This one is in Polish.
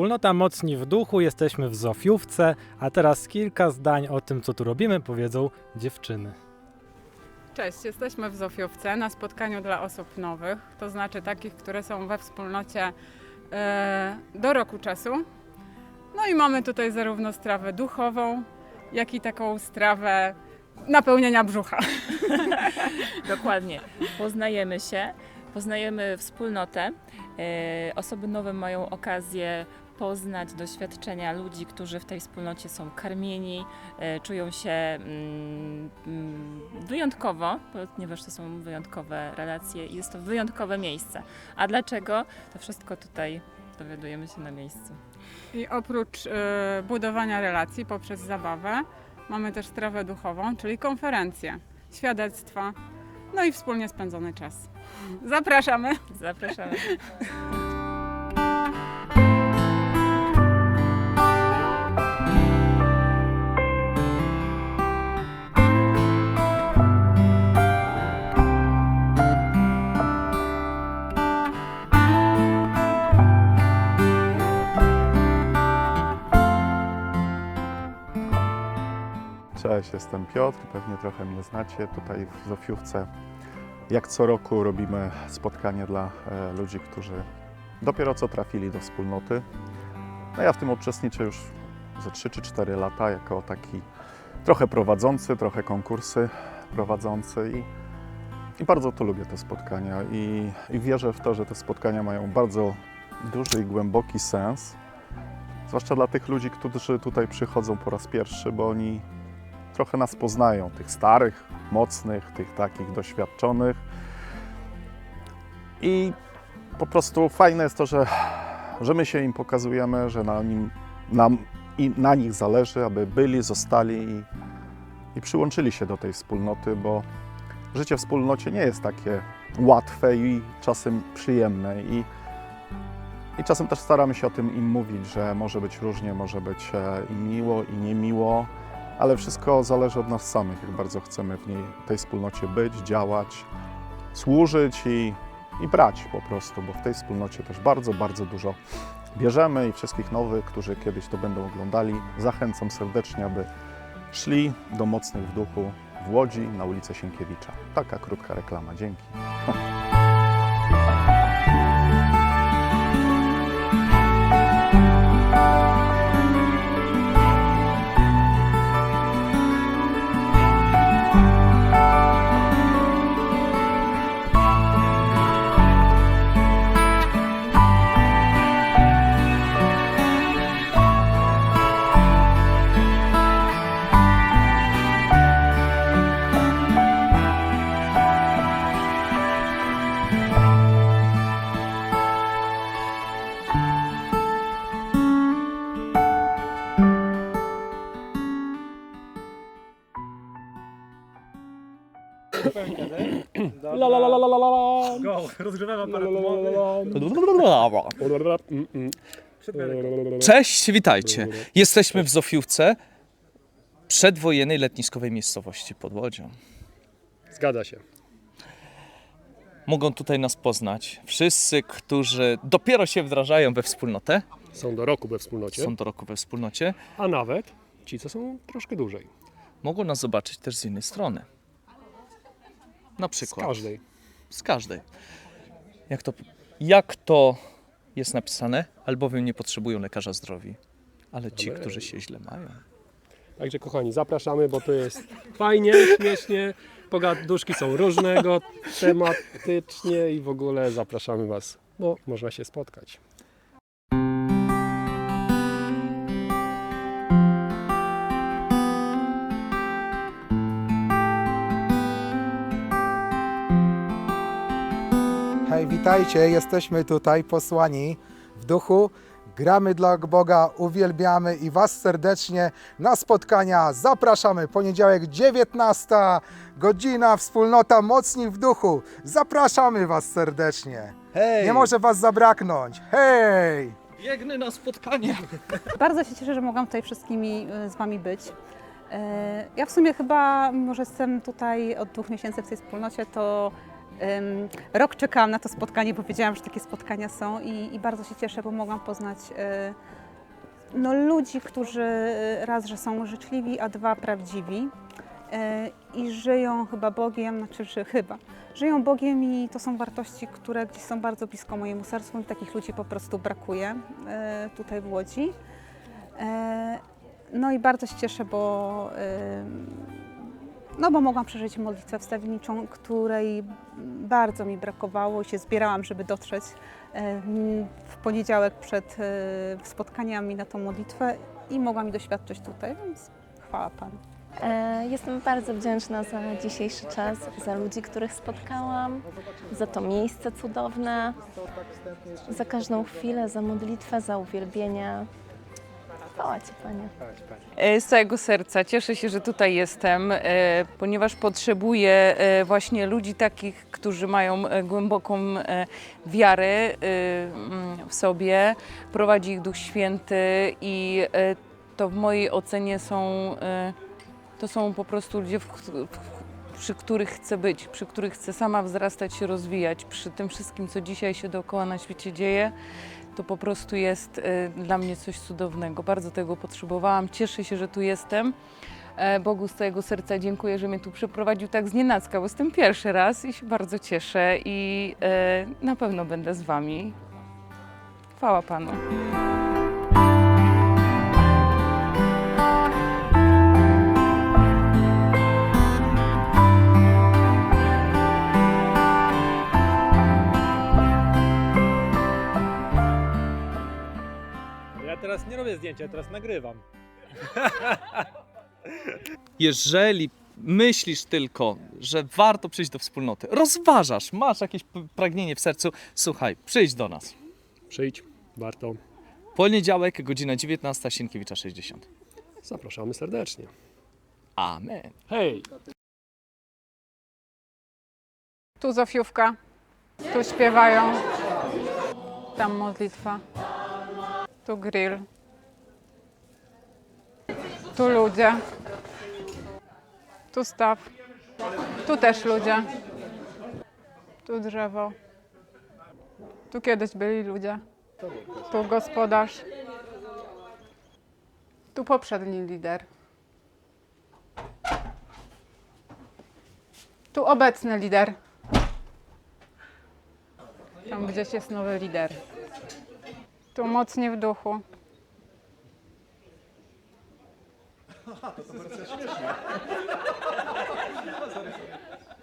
Wspólnota Mocni w Duchu, jesteśmy w Zofiówce, a teraz kilka zdań o tym, co tu robimy, powiedzą dziewczyny. Cześć, jesteśmy w Zofiówce na spotkaniu dla osób nowych, to znaczy takich, które są we wspólnocie e, do roku czasu. No i mamy tutaj zarówno strawę duchową, jak i taką strawę napełnienia brzucha. Dokładnie. Poznajemy się, poznajemy wspólnotę. E, Osoby nowe mają okazję poznać doświadczenia ludzi, którzy w tej wspólnocie są karmieni, e, czują się mm, mm, wyjątkowo, ponieważ to są wyjątkowe relacje i jest to wyjątkowe miejsce. A dlaczego? To wszystko tutaj dowiadujemy się na miejscu. I oprócz e, budowania relacji poprzez zabawę, mamy też strawę duchową, czyli konferencje, świadectwa, no i wspólnie spędzony czas. Zapraszamy! Zapraszamy. Cześć, jestem Piotr, pewnie trochę mnie znacie. Tutaj w Zofiówce jak co roku robimy spotkanie dla e, ludzi, którzy dopiero co trafili do wspólnoty. No ja w tym uczestniczę już ze 3 czy 4 lata jako taki trochę prowadzący, trochę konkursy prowadzący i, i bardzo to lubię te spotkania i, i wierzę w to, że te spotkania mają bardzo duży i głęboki sens. Zwłaszcza dla tych ludzi, którzy tutaj przychodzą po raz pierwszy, bo oni trochę nas poznają, tych starych, mocnych, tych takich doświadczonych. I po prostu fajne jest to, że, że my się im pokazujemy, że na, nim, nam, i na nich zależy, aby byli, zostali i, i przyłączyli się do tej wspólnoty, bo życie w wspólnocie nie jest takie łatwe i czasem przyjemne. I, i czasem też staramy się o tym im mówić, że może być różnie, może być e, i miło, i niemiło, ale wszystko zależy od nas samych, jak bardzo chcemy w niej, tej wspólnocie być, działać, służyć i, i brać po prostu, bo w tej wspólnocie też bardzo, bardzo dużo bierzemy i wszystkich nowych, którzy kiedyś to będą oglądali, zachęcam serdecznie, aby szli do Mocnych w Duchu w Łodzi na ulicę Sienkiewicza. Taka krótka reklama, dzięki. La la la la la la la. Go, rozgrzewamy aparat Cześć, witajcie. Jesteśmy w Zofiówce, przedwojennej letniskowej miejscowości pod Łodzią. Zgadza się. Mogą tutaj nas poznać wszyscy, którzy dopiero się wdrażają we wspólnotę, Są do roku we wspólnocie, są do roku we wspólnocie, a nawet ci, co są troszkę dłużej. mogą nas zobaczyć też z innej strony. Na Z przykład. każdej. Z każdej. Jak to, jak to jest napisane? Albowiem nie potrzebują lekarza zdrowi, ale ci, którzy się źle mają. Także kochani, zapraszamy, bo to jest fajnie, śmiesznie. Pogaduszki są różnego tematycznie i w ogóle zapraszamy Was, bo można się spotkać. Witajcie, jesteśmy tutaj posłani w duchu. Gramy dla Boga, uwielbiamy i Was serdecznie na spotkania zapraszamy. Poniedziałek 19 godzina, wspólnota Mocni w Duchu. Zapraszamy Was serdecznie. Hej! Nie może Was zabraknąć. Hej! Biegnę na spotkanie! Bardzo się cieszę, że mogłam tutaj wszystkimi y, z Wami być. E, Ja w sumie chyba, mimo że jestem tutaj od dwóch miesięcy w tej wspólnocie, to Rok czekałam na to spotkanie, bo wiedziałam, że takie spotkania są i, i bardzo się cieszę, bo mogłam poznać y, no, ludzi, którzy raz, że są życzliwi, a dwa prawdziwi y, i żyją chyba Bogiem, znaczy, że chyba, żyją Bogiem i to są wartości, które gdzieś są bardzo blisko mojemu sercu i takich ludzi po prostu brakuje y, tutaj w Łodzi. E, No i bardzo się cieszę, bo, no bo mogłam przeżyć modlitwę wstawienniczą, której bardzo mi brakowało się zbierałam, żeby dotrzeć w poniedziałek przed e, spotkaniami na tą modlitwę i mogłam jej doświadczyć tutaj, więc chwała Panu. E, Jestem bardzo wdzięczna za dzisiejszy czas, za ludzi, których spotkałam, za to miejsce cudowne, za każdą chwilę, za modlitwę, za uwielbienie. Chwała Ci, Panie. E, Z całego serca cieszę się, że tutaj jestem, e, ponieważ potrzebuję e, właśnie ludzi takich, którzy mają głęboką wiarę mm, w sobie, prowadzi ich Duch Święty i to w mojej ocenie są, to są po prostu ludzie, w, w, przy których chcę być, przy których chcę sama wzrastać się, rozwijać, przy tym wszystkim, co dzisiaj się dookoła na świecie dzieje to po prostu jest e, dla mnie coś cudownego. Bardzo tego potrzebowałam. Cieszę się, że tu jestem. E, Bogu z całego serca dziękuję, że mnie tu przyprowadził tak z nienacka, bo jestem pierwszy raz i się bardzo cieszę i e, na pewno będę z Wami. Chwała Panu. Robię zdjęcia, teraz nagrywam. Jeżeli myślisz tylko, że warto przyjść do wspólnoty, rozważasz, masz jakieś p- pragnienie w sercu, słuchaj, przyjdź do nas. Przyjdź, warto. Poniedziałek, godzina 19, Sienkiewicza 60. Zapraszamy serdecznie. Amen. Hej! Tu Zofiówka, tu śpiewają, tam modlitwa, tu grill, tu ludzie, tu staw, tu też ludzie, tu drzewo, tu kiedyś byli ludzie, tu gospodarz, tu poprzedni lider. Tu obecny lider. Tam gdzieś jest nowy lider. Tu mocnie w duchu. ハートとこねそれそ